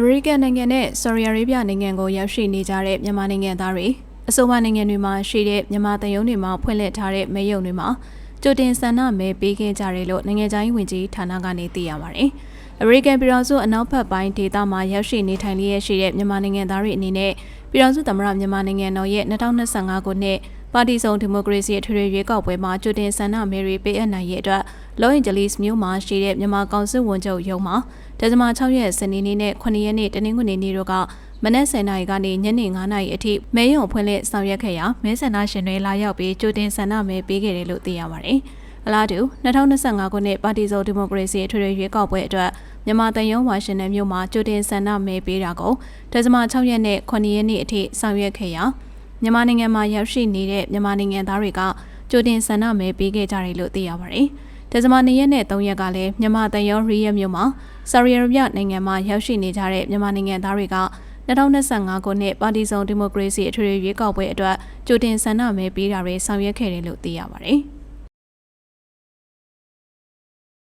အမေရိကန်နိုင်ငံနဲ့ဆော်ဒီအာရေဗျနိုင်ငံကိုရောက်ရှိနေကြတဲ့မြန်မာနိုင်ငံသားတွေအဆိုပါနိုင်ငံတွေမှာရှိတဲ့မြန်မာတန်ယုံတွေမှာဖွင့်လှစ်ထားတဲ့မဲယုံတွေမှာကြိုတင်ဆန္ဒမဲပေးခဲ့ကြတယ်လို့နိုင်ငံခြားရေးဝန်ကြီးဌာနကနေသိရပါတယ်။အမေရိကန်ပြည်ထောင်စုအနောက်ဘက်ပိုင်းဒေသမှာရောက်ရှိနေထိုင်လျက်ရှိတဲ့မြန်မာနိုင်ငံသားတွေအနေနဲ့ပြည်ထောင်စုသမ္မတမြန်မာနိုင်ငံတော်ရဲ့2025ခုနှစ်ပါတီစုံဒီမိုကရေစီအထွေထွေရွေးကောက်ပွဲမှာကြိုတင်ဆန္ဒမဲတွေပေးအပ်နိုင်ရဲ့အတွက်လော့အင်ဂျလိစ်မြို့မှာရှိတဲ့မြန်မာကောင်စစ်ဝန်ချုပ်ရုံးမှာ ဒဇမ6ရက်စနေနေ့နဲ့9ရက်နေ့တနင်္ဂနွေနေ့တို့ကမနက်10:00နာရီကနေညနေ9:00နာရီအထိမဲရုံဖွင့်လှစ်ဆောင်ရွက်ခဲ့ရာမဲဆန္ဒရှင်တွေလာရောက်ပြီးကြိုတင်ဆန္ဒမဲပေးခဲ့တယ်လို့သိရပါတယ်။အလားတူ2025ခုနှစ်ပါတီစုံဒီမိုကရေစီအထွေထွေရွေးကောက်ပွဲအတွက်မြန်မာတန်ယုံဝါရှင်တန်မြို့မှာကြိုတင်ဆန္ဒမဲပေးတာကိုဒဇမ6ရက်နဲ့9ရက်နေ့အထိဆောင်ရွက်ခဲ့ရာမြန်မာနိုင်ငံမှာရောက်ရှိနေတဲ့မြန်မာနိုင်ငံသားတွေကကြိုတင်ဆန္ဒမဲပေးခဲ့ကြတယ်လို့သိရပါတယ်။ ဒဇမ2ရက်နဲ့3ရက်ကလည်းမြန်မာတန်ယုံရီယမြို့မှာဆာရီယာဗျနိုင်ငံမှာရောက်ရှိနေကြတဲ့မြန်မာနိုင်ငံသားတွေက2025ခုနှစ်ပါတီစုံဒီမိုကရေစီအထွေထွေရွေးကောက်ပွဲအတွက်ကြိုတင်ဆန္ဒမဲပေးတာတွေဆောင်ရွက်ခဲ့တယ်လို့သိရပါတယ်။